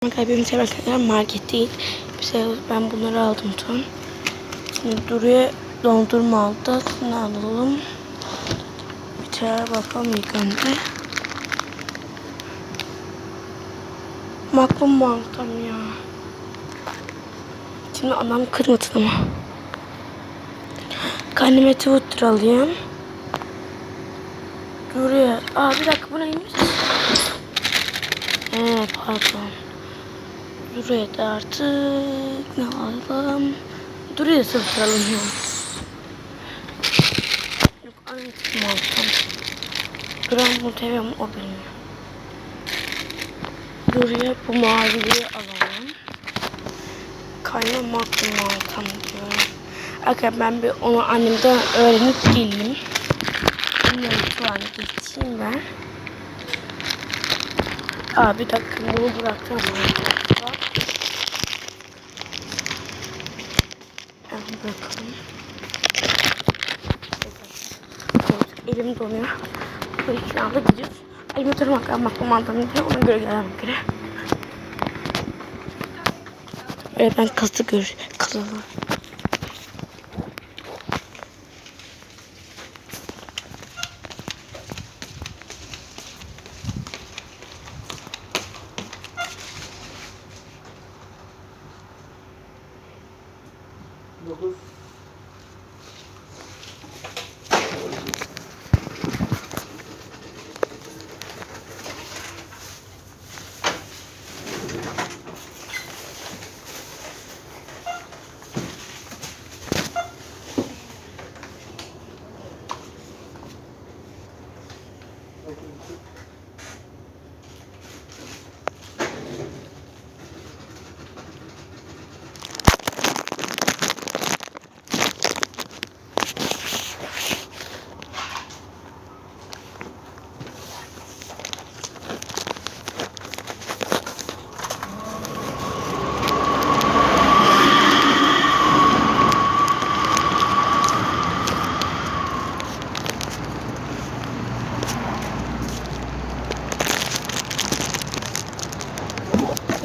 Kalbimi severken market değil. Mesela ben bunları aldım tam. Şimdi Duru'ya dondurma aldı. Ne alalım? Bir tane bakalım ilk önce. Mu aldım ya? Şimdi anam kırmasın ama. Kendime Twitter alayım. Duru'ya. Aa bir dakika bu neymiş? Ee pardon. Buraya da artık ne alalım? Buraya sıfıralım ya. Yok aynısını alsam. Gram muhtemelen o benim. Buraya bu maviliği alalım. Kaynamak mı alsam diyorum. Arkadaşlar ben bir onu annemden öğrenip geleyim. Bunları şu an geçeyim ben. Aa bir dakika bunu bıraktım. Hemen. Evet, Elim donuyor. İki anda gidiyoruz. Elimi oturmak yapmak mantıklı diye ona göre gelmem göre. Evet ben kası gör todos.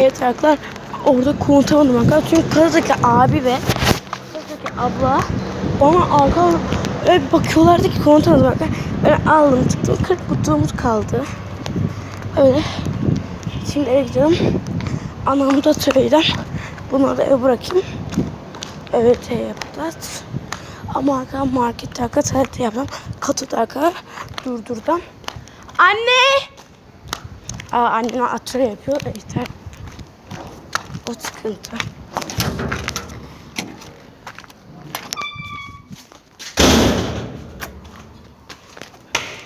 Evet orada konuşamadım arkadaşlar. Çünkü Karadaki abi ve Karadaki abla bana arka öyle bakıyorlardı ki konuşamadım arkadaşlar. Ben aldım çıktım 40 kutumuz kaldı. Öyle. Şimdi eve gidiyorum. Anamı da söyleyeceğim. Bunları da eve bırakayım. Evet yapacağız. Ama arkadaşlar markette arkadaşlar harita yapacağım. Katıda arkadaşlar durdurdum. Anne! Aa, annem atölye yapıyor. Yeter. O sıkıntı.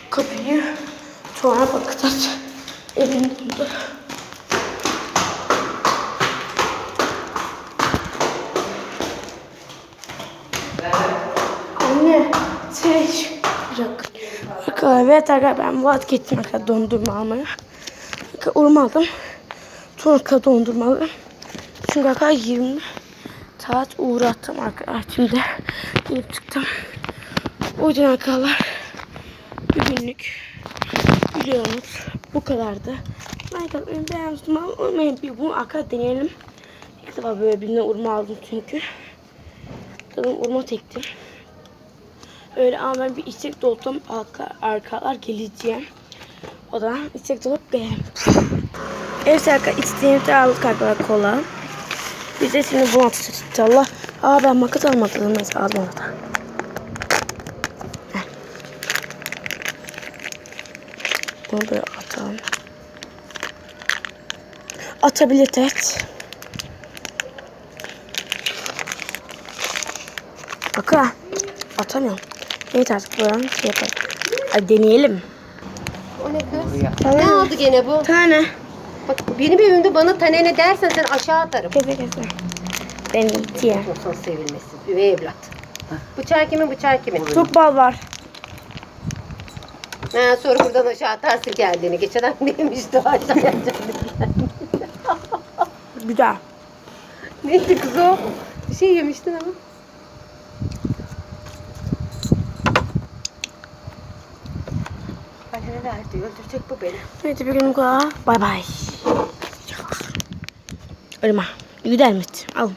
Kapıyı sonra bakacağız. Evin dondu. Anne, şey, bırak. Arkadaşlar, evet arkadaşlar ben vazgeçtim arkadaşlar dondurma almaya. Urma aldım. Sonra dondurma aldım. Çünkü arkadaşlar 20 saat uğrattım arkadaşlar. Şimdi gelip çıktım. O yüzden arkadaşlar bir günlük videomuz bu kadardı. Like atmayı beğenmiştim ama unutmayın bir bunu arkadaşlar deneyelim. İlk defa böyle birine urma aldım çünkü. Tabii urma tektim. Öyle ama ben bir içecek doldum arka, arkalar geleceğim. O zaman içecek dolup beğen. Evet arkadaşlar içtiğimizde aldık arkadaşlar kola. Biz de şimdi bunu atacağız inşallah. Aa ben makas almadım neyse aldım onu da. Bunu böyle atalım. Atabilir evet. Bakın. Atamıyorum. Evet artık buranın şey yapalım. Hadi deneyelim. O ne kız? Ne aldı gene bu? Tane. Bak benim evimde bana tanene dersen sen aşağı atarım. Kefe kefe. Benim diye. Olsun sevilmesi. Üvey evlat. Bıçağı kimin bıçağı kimin? Çok bal var. Ha, sonra buradan aşağı atarsın kendini. Geçen ay neymişti o aşağı atacaksın. Güzel. Neydi kız o? Bir şey yemiştin ama. Annene verdi. Öldürecek bu beni. Hadi bir gün kadar. Bay bay. Irma. Gider mi? Alın.